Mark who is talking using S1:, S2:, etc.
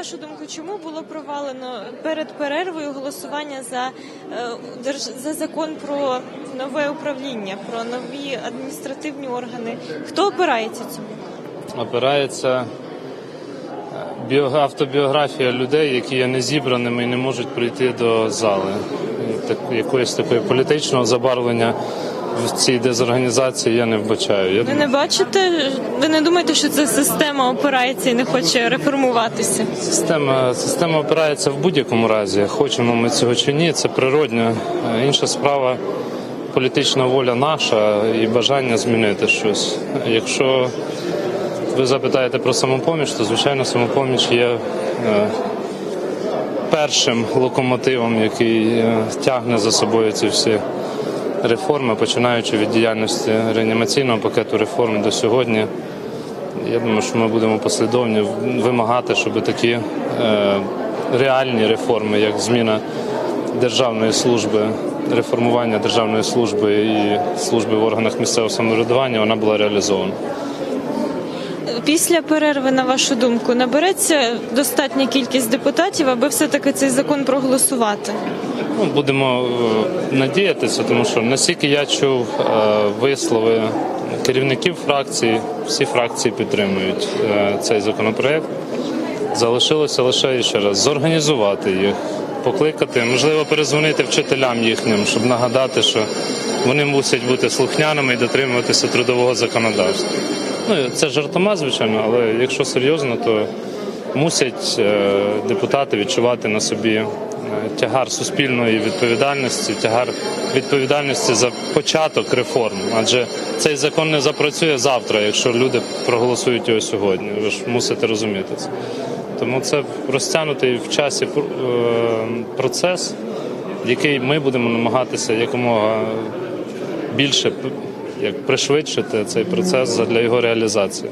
S1: вашу думку, чому було провалено перед перервою голосування за, е, за закон про нове управління, про нові адміністративні органи? Хто опирається цьому?
S2: опирається е, автобіографія людей, які є незібраними і не можуть прийти до зали. Так, якоїсь такої політичного забарвлення в цій дезорганізації я не вбачаю. Я
S1: Ви не бачите? Ви не думаєте, що це система опирається і не хоче реформуватися?
S2: Система, система опирається в будь-якому разі. Хочемо ми цього чи ні, це природньо. Е, Інша справа політична воля наша і бажання змінити щось. Якщо ви запитаєте про самопоміч, то звичайно самопоміч є е, першим локомотивом, який е, тягне за собою ці всі реформи, починаючи від діяльності реанімаційного пакету реформ до сьогодні. Я думаю, що ми будемо послідовні вимагати, щоб такі е, реальні реформи, як зміна державної служби, реформування державної служби і служби в органах місцевого самоврядування, вона була реалізована.
S1: Після перерви, на вашу думку, набереться достатня кількість депутатів, аби все-таки цей закон проголосувати?
S2: Ну, будемо е, надіятися, тому що наскільки я чув е, вислови керівників фракцій, всі фракції підтримують е, цей законопроект. Залишилося лише ще раз зорганізувати їх, покликати, можливо, перезвонити вчителям їхнім, щоб нагадати, що вони мусять бути слухняними і дотримуватися трудового законодавства. Ну це жартома, звичайно, але якщо серйозно, то мусять е, депутати відчувати на собі тягар суспільної відповідальності, тягар відповідальності за початок реформ. Адже цей закон не запрацює завтра, якщо люди проголосують його сьогодні. Ви ж мусите розуміти це. Тому це розтягнутий в часі е, процес, який ми будемо намагатися якомога більше як пришвидшити цей процес для його реалізації.